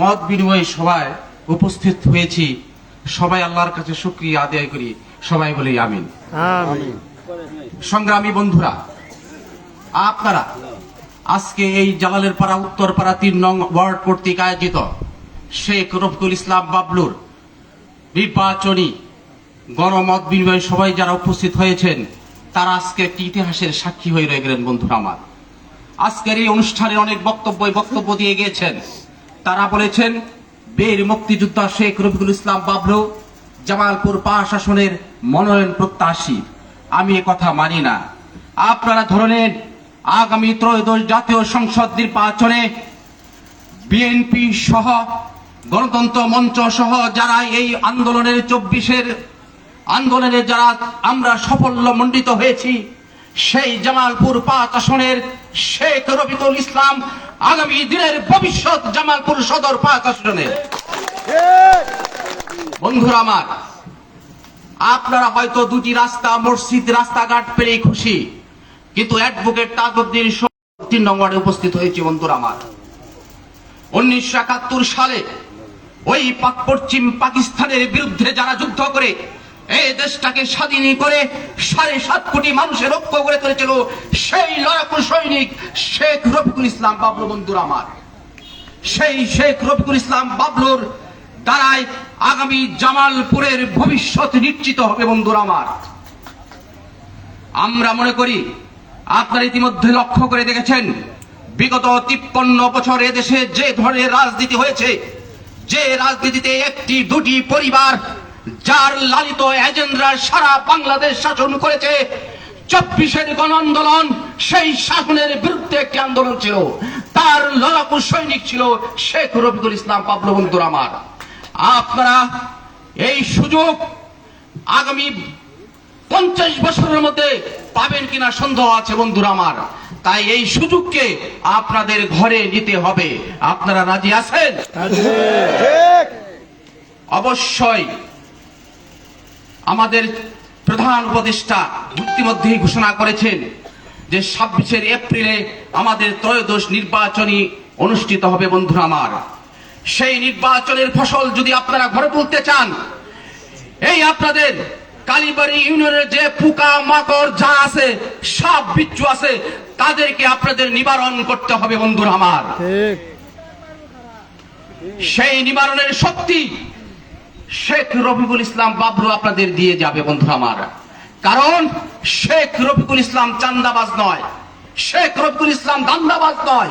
মত বিনিময় সভায় উপস্থিত হয়েছি। সবাই আল্লাহর কাছে শুক্রিয়া আদায় করি। সবাই বলি আমিন। সংগ্রামী বন্ধুরা আপনারা আজকে এই জালালের পাড়া উত্তরপাড়া তিন নং ওয়ার্ড কর্তৃক আয়োজিত শেখ রফিকুল ইসলাম বাবলুর নির্বাচনী গণমত বিনিময় সবাই যারা উপস্থিত হয়েছেন তারা আজকে একটি ইতিহাসের সাক্ষী হয়ে রয়ে গেলেন বন্ধুরা আমার। আজকের এই অনুষ্ঠানে অনেক বক্তব্য বক্তব্য দিয়ে গিয়েছেন। তারা বলেছেন, বীর মুক্তিযোদ্ধা শেখ রফিকুল ইসলাম বাবলু জামালপুর পাশ আসনের মনোনয়ন প্রত্যাশী। আমি কথা মানি না। আপনারা ধরলেন আগামী ত্রয়োদশ জাতীয় সংসদ নির্বাচনে বিএনপি সহ, গণতন্ত্র মঞ্চ সহ যারা এই আন্দোলনের চব্বিশের আন্দোলনে যারা আমরা সাফল্য মণ্ডিত হয়েছি, সেই জামালপুর পাঁচ আসনের শেখ রবিকুল ইসলাম আগামী দিনের ভবিষ্যৎ জামালপুর সদর পাঁচ আসনের বন্ধুরা আমার, আপনারা হয়তো দুটি রাস্তা, মসজিদ, রাস্তাঘাট পেলেই খুশি, কিন্তু অ্যাডভোকেট তাজউদ্দিন তিন নম্বরে উপস্থিত হয়েছে বন্ধুরা আমার। উনিশশো একাত্তর সালে ওই পাক পশ্চিম পাকিস্তানের বিরুদ্ধে যারা যুদ্ধ করে এই দেশটাকে স্বাধীন করে সাড়ে সাত কোটি মানুষের ঐক্য করে তুলেছিল সেই লড়াকু সৈনিক শেখ রফিকুল ইসলাম বাবলু বন্ধুরা আমার। সেই শেখ রফিকুল ইসলাম বাবলুর দ্বারাই আগামী জামালপুরের ভবিষ্যৎ নিশ্চিত হবে বন্ধুরা আমার। আমরা মনে করি আপনারা ইতিমধ্যে লক্ষ্য করে দেখেছেন, বিগত তিপ্পান্ন বছর দেশে যে ধরনের রাজনীতি হয়েছে, যে রাজনীতিতে একটি দুটি পরিবার যার লালিত এজেন্ডা সারা বাংলাদেশ শাসন করেছে চব্বিশের গণ আন্দোলন সেই শাসনের বিরুদ্ধে একটি আন্দোলন ছিল। তার লড়াকু সৈনিক ছিল শেখ রফিকুল ইসলাম পাবলু বন্ধুর আমার। আপনারা এই সুযোগ আগামী পঞ্চাশ বছরের মধ্যে পাবেন কিনা সন্দেহ আছে বন্ধুরা আমার। তাই এই সুযোগকে আপনাদের ঘরে নিতে হবে। আপনারা রাজি আছেন? অবশ্যই। আমাদের প্রধান উপদেষ্টা ইতিমধ্যেই ঘোষণা করেছেন যে ছাব্বিশের এপ্রিলে আমাদের ত্রয়োদশ নির্বাচনী অনুষ্ঠিত হবে বন্ধুরা আমার। সেই নির্বাচনের ফসল যদি আপনারা ঘরে তুলতে চান এই আপনাদের কালীবাড়ি ইউনিয়নের যে পোকা মাকড় যা আছে সব বিচ্ছু আছে তাদেরকে আপনাদের নিবারণ করতে হবে বন্ধুরা আমার। সেই নিবারণের শক্তি শেখ রফিকুল ইসলাম বাবলু আপনাদের দিয়ে যাবে বন্ধু আমার। কারণ শেখ রফিকুল ইসলাম চান্দাবাজ নয় শেখ রফিকুল ইসলাম দান্দাবাজ নয়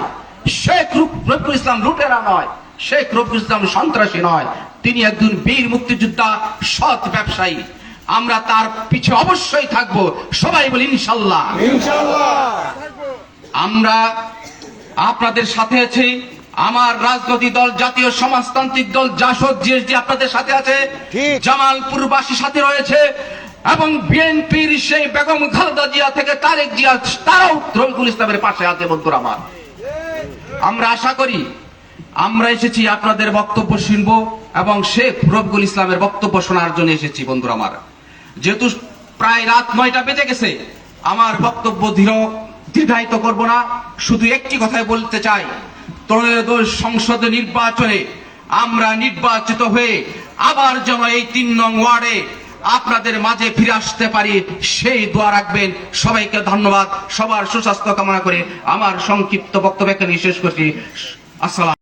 শেখ রুফ- রফিকুল ইসলাম লুটেরা নয় শেখ রফিকুল ইসলাম সন্ত্রাসী নয়। তিনি একজন বীর মুক্তিযোদ্ধা সৎ ব্যবসায়ী। আমরা তার পিছে অবশ্যই থাকব। সবাই বলি ইনশাল্লাহ। আমরা আপনাদের সাথে আছি। আমার রাজনৈতিক দল জাতীয় সমাজতান্ত্রিক দল জাসদ জিএসডি আপনাদের সাথে আছে। জামালপুরবাসী সাথে রয়েছে এবং বিএনপির সেই বেগম খালেদা জিয়া থেকে তারেক জিয়া তারাও রবিকুল ইসলামের পাশে আছে বন্ধুরা আমার। আমরা আশা করি আমরা এসেছি আপনাদের বক্তব্য শুনব এবং শেখ রবিকুল ইসলামের বক্তব্য শোনার জন্য এসেছি বন্ধুরা আমার। যেহেতু প্রায় রাত নয়টা বেজে গেছে আমার বক্তব্য ধীর দীর্ঘায়িত করব না শুধু একটি কথাই বলতে চাই। ত্রয়োদশ সংসদ নির্বাচনে আমরা নির্বাচিত হয়ে আবার যেন এই তিন নং ওয়ার্ডে আপনাদের মাঝে ফিরে আসতে পারি, সেই দোয়া রাখবেন। সবাইকে ধন্যবাদ। সবার সুস্বাস্থ্য কামনা করে আমার সংক্ষিপ্ত বক্তব্য এখানে শেষ করছি। আসসালাম।